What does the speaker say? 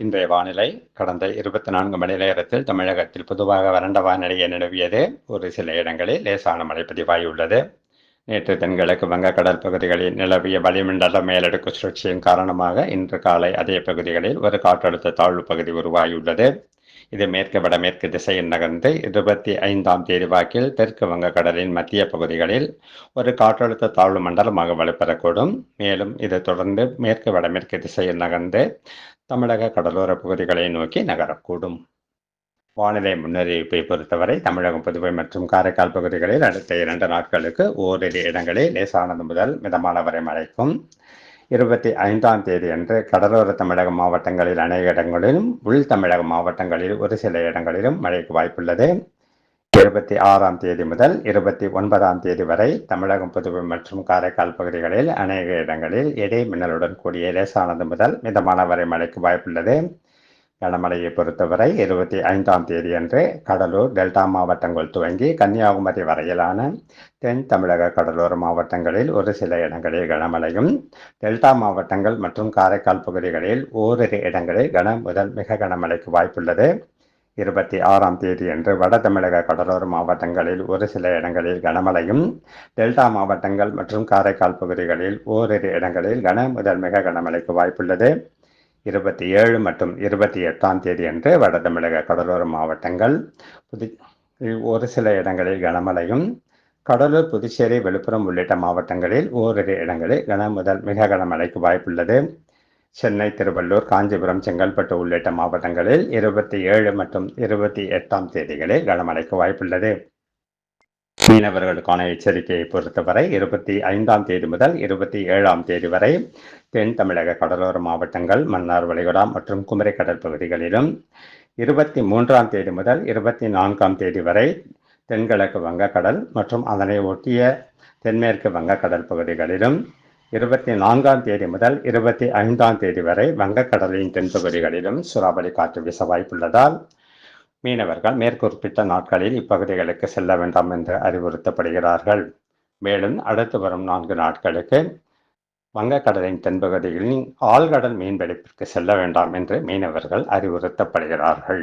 இன்றைய வானிலை கடந்த இருபத்தி நான்கு மணி நேரத்தில் தமிழகத்தில் பொதுவாக வறண்ட வானிலையை நிலவியது. ஒரு சில இடங்களில் லேசான மழை பதிவாகியுள்ளது. நேற்று தென்கிழக்கு வங்கக்கடல் பகுதிகளில் நிலவிய வளிமண்டல மேலடுக்கு சுழற்சியின் காரணமாக இன்று காலை அதே பகுதிகளில் ஒரு காற்றழுத்த தாழ்வு பகுதி உருவாகியுள்ளது. இது மேற்கு வடமேற்கு திசையில் நகர்ந்து இருபத்தி ஐந்தாம் தேதி வாக்கில் தெற்கு வங்கக்கடலின் மத்திய பகுதிகளில் ஒரு காற்றழுத்த தாழ்வு மண்டலமாக வலுப்பெறக்கூடும். மேலும் இது தொடர்ந்து மேற்கு வடமேற்கு திசையில் நகர்ந்து தமிழக கடலோர பகுதிகளை நோக்கி நகரக்கூடும். வானிலை முன்னறிவிப்பை பொறுத்தவரை தமிழகம் புதுவை மற்றும் காரைக்கால் பகுதிகளில் அடுத்த இரண்டு நாட்களுக்கு ஓரிரு இடங்களில் லேசானது முதல் மிதமான வரை மழைக்கும். இருபத்தி ஐந்தாம் தேதி அன்று கடலோர தமிழக மாவட்டங்களில் அநேக இடங்களிலும் உள் தமிழக மாவட்டங்களில் ஒரு சில இடங்களிலும் மழைக்கு வாய்ப்புள்ளது. இருபத்தி ஆறாம் தேதி முதல் இருபத்தி ஒன்பதாம் தேதி வரை தமிழகம் புதுவை மற்றும் காரைக்கால் பகுதிகளில் அநேக இடங்களில் இடை மின்னலுடன் கூடிய லேசானது முதல் மிதமான வரை மழைக்கு வாய்ப்புள்ளது. கனமழையை பொறுத்தவரை இருபத்தி ஐந்தாம் தேதி அன்று கடலூர் டெல்டா மாவட்டங்கள் துவங்கி கன்னியாகுமரி வரையிலான தென் தமிழக கடலோர மாவட்டங்களில் ஒரு சில இடங்களில் கனமழையும் டெல்டா மாவட்டங்கள் மற்றும் காரைக்கால் பகுதிகளில் ஓரிரு இடங்களில் கன முதல் மிக கனமழைக்கு வாய்ப்புள்ளது. இருபத்தி ஆறாம் தேதி அன்று வட தமிழக கடலோர மாவட்டங்களில் ஒரு சில இடங்களில் கனமழையும் டெல்டா மாவட்டங்கள் மற்றும் காரைக்கால் பகுதிகளில் ஓரிரு இடங்களில் கன முதல் மிக கனமழைக்கு வாய்ப்புள்ளது. இருபத்தி ஏழு மற்றும் இருபத்தி எட்டாம் தேதி அன்று வட தமிழக கடலோர மாவட்டங்கள் புது ஒரு சில இடங்களில் கனமழையும் கடலூர் புதுச்சேரி விழுப்புரம் உள்ளிட்ட மாவட்டங்களில் ஓரிரு இடங்களில் கன முதல் மிக கனமழைக்கு வாய்ப்புள்ளது. சென்னை திருவள்ளூர் காஞ்சிபுரம் செங்கல்பட்டு உள்ளிட்ட மாவட்டங்களில் இருபத்தி ஏழு மற்றும் இருபத்தி எட்டாம் தேதிகளில் கனமழைக்கு வாய்ப்புள்ளது. மீனவர்களுக்கான எச்சரிக்கையை பொறுத்தவரை இருபத்தி ஐந்தாம் தேதி முதல் இருபத்தி ஏழாம் தேதி வரை தென் தமிழக கடலோர மாவட்டங்கள் மன்னார் வளைகுடா மற்றும் குமரி கடல் பகுதிகளிலும் இருபத்தி மூன்றாம் தேதி முதல் இருபத்தி நான்காம் தேதி வரை தென்கிழக்கு வங்கக்கடல் மற்றும் அதனை ஒட்டிய தென்மேற்கு வங்கக்கடல் பகுதிகளிலும் இருபத்தி நான்காம் தேதி முதல் இருபத்தி ஐந்தாம் தேதி வரை வங்கக்கடலின் தென்பகுதிகளிலும் சூறாவளி காற்று வீச வாய்ப்புள்ளதால் மீனவர்கள் மேற்குறிப்பிட்ட நாட்களில் இப்பகுதிகளுக்கு செல்ல வேண்டாம் என்று அறிவுறுத்தப்படுகிறார்கள். மேலும் அடுத்து வரும் நான்கு நாட்களுக்கு வங்கக்கடலின் தென்பகுதிகளில் ஆழ்கடல் மீன்பிடிப்பிற்கு செல்ல வேண்டாம் என்று மீனவர்கள் அறிவுறுத்தப்படுகிறார்கள்.